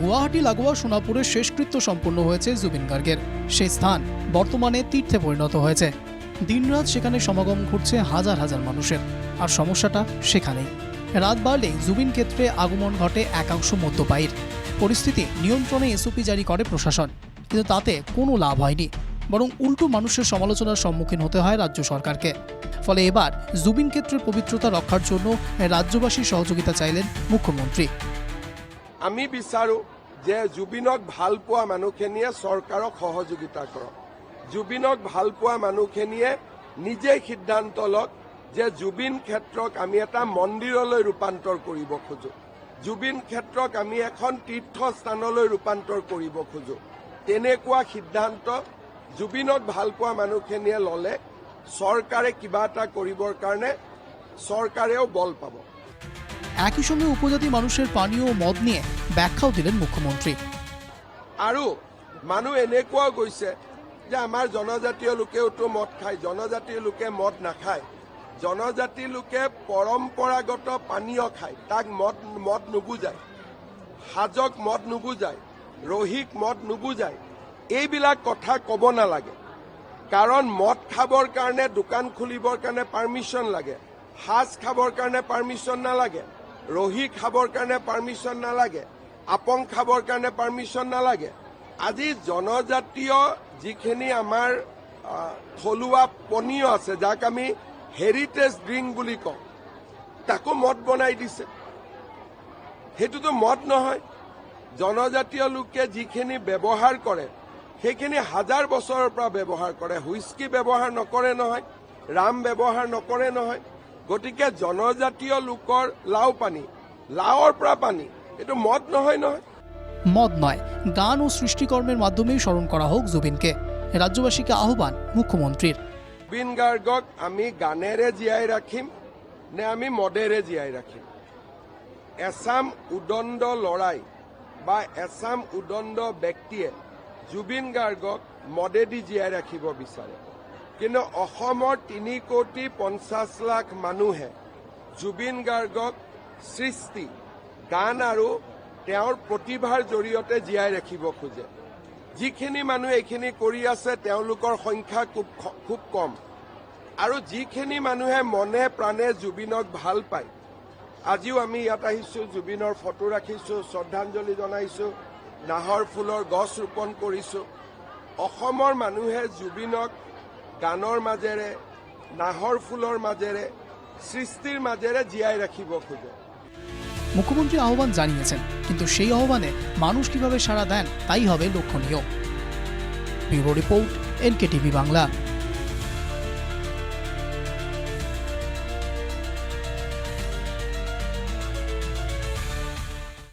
গুয়াহাটি, লাগোয়া সোনাপুরের শেষকৃত্য সম্পন্ন হয়েছে জুবিন গার্গের। সেই স্থান বর্তমানে তীর্থে পরিণত হয়েছে। দিনরাত সেখানে সমাগম ঘটছে হাজার হাজার মানুষের, আর সমস্যাটা সেখানেই। রাত বাড়লেই জুবিন ক্ষেত্রে আগমন ঘটে একাংশ মদ্যপায়ীর। পরিস্থিতি নিয়ন্ত্রণে এসওপি জারি করে প্রশাসন, কিন্তু তাতে কোনো লাভ হয়নি, বরং উল্টো মানুষের সমালোচনার সম্মুখীন হতে হয় রাজ্য সরকারকে। ফলে এবার জুবিন ক্ষেত্রের পবিত্রতা রক্ষার জন্য রাজ্যবাসীর সহযোগিতা চাইলেন মুখ্যমন্ত্রী। আমি বিচাৰো যে জুবিনক ভাল পোৱা মানুহখিনিয়ে চৰকাৰক সহযোগিতা কৰক। জুবিনক ভাল পোৱা মানুহখিনিয়ে নিজেই সিদ্ধান্ত লওক যে জুবিন ক্ষেত্ৰক আমি এটা মন্দিৰলৈ ৰূপান্তৰ কৰিব খোজো। জুবিন ক্ষেত্ৰক আমি এখন তীৰ্থস্থানলৈ ৰূপান্তৰ কৰিব খোজো। তেনেকুৱা সিদ্ধান্ত জুবিনক ভাল পোৱা মানুহখিনিয়ে ল'লে চৰকাৰে কিবা এটা কৰিবৰ কাৰণে চৰকাৰেও বল পাব। একই সঙ্গে উপজাতি মানুষের পানীয় মদ নিয়ে ব্যাখ্যাও দিলেন মুখ্যমন্ত্রী। আৰু মানুহ এনেকুৱাও গৈছে যে আমাৰ জনজাতীয় লোকেওতো মদ খায়, জনজাতীয় লোকে মদ নাখায়। জনজাতি লোকে পৰম্পৰাগত পানীয় খায়, তাক মদ মদ নুবুজায়। সাজক মদ নুবুজায়, ৰহিক মদ নুবুজায়, এইবিলাক কথা ক'ব নালাগে। কাৰণ মদ খাবৰ কাৰণে দোকান খুলিবৰ কাৰণে পাৰ্মিশ্যন লাগে, সাজ খাবৰ কাৰণে পাৰ্মিশ্যন নালাগে। ৰহি খাবৰ কাৰণে পাৰ্মিশ্যন নালাগে আপং খাবৰ কাৰণে পাৰ্মিশ্যন নালাগে। আজি জনজাতীয় যিখিনি আমাৰ থলুৱা পনীয় আছে যাক আমি হেৰিটেজ ড্ৰিংক বুলি কওঁ তাকো মদ বনাই দিছে। সেইটোতো মদ নহয়। জনজাতীয় লোকে যিখিনি ব্যৱহাৰ কৰে সেইখিনি হাজাৰ বছৰৰ পৰা ব্যৱহাৰ কৰে। হুইস্কি ব্যৱহাৰ নকৰে নহয় ৰাম ব্যৱহাৰ নকৰে নহয়। গতিকে জনজাতীয় লোকৰ লাও পানী লাওৰ পৰা পানী এইটো মদ নহয় নহয়। মদ নয় গান ও সৃষ্টিকর্মের মাধ্যমেই স্মরণ করা হোক জুবিনকে। রাজ্যবাসীকে আহ্বান মুখ্যমন্ত্রীর। জুবিন গাৰ্গক আমি গানেৰে জীয়াই ৰাখিম নে আমি মদেৰে জীয়াই ৰাখিম? এচাম উদণ্ড লৰাই বা এচাম উদণ্ড ব্যক্তিয়ে জুবিন গাৰ্গক মদেদি জীয়াই ৰাখিব বিচাৰে। কিন্তু অসমৰ তিনি কোটি পঞ্চাছ লাখ মানুহে জুবিন গাৰ্গক সৃষ্টি গান আৰু তেওঁৰ প্ৰতিভাৰ জৰিয়তে জীয়াই ৰাখিব খোজে। যিখিনি মানুহ এইখিনি কৰি আছে তেওঁলোকৰ সংখ্যা খুব খুব কম। আৰু যিখিনি মানুহে মনে প্ৰাণে জুবিনক ভাল পায় আজিও আমি ইয়াত আহিছোঁ জুবিনৰ ফটো ৰাখিছোঁ শ্ৰদ্ধাঞ্জলি জনাইছোঁ নাহৰ ফুলৰ গছ ৰোপণ কৰিছোঁ। অসমৰ মানুহে জুবিনক গানৰ মাজেৰে, নাহৰ ফুলৰ মাজেৰে সৃষ্টির মাজেৰে জীয়াই রাখিব খোজে। মুখ্যমন্ত্রী আহ্বান জানিয়েছেন কিন্তু সেই আহ্বানে মানুষ কীভাবে সাড়া দেন, তাই হবে লক্ষণীয়। Bureau report NKTV Bangla.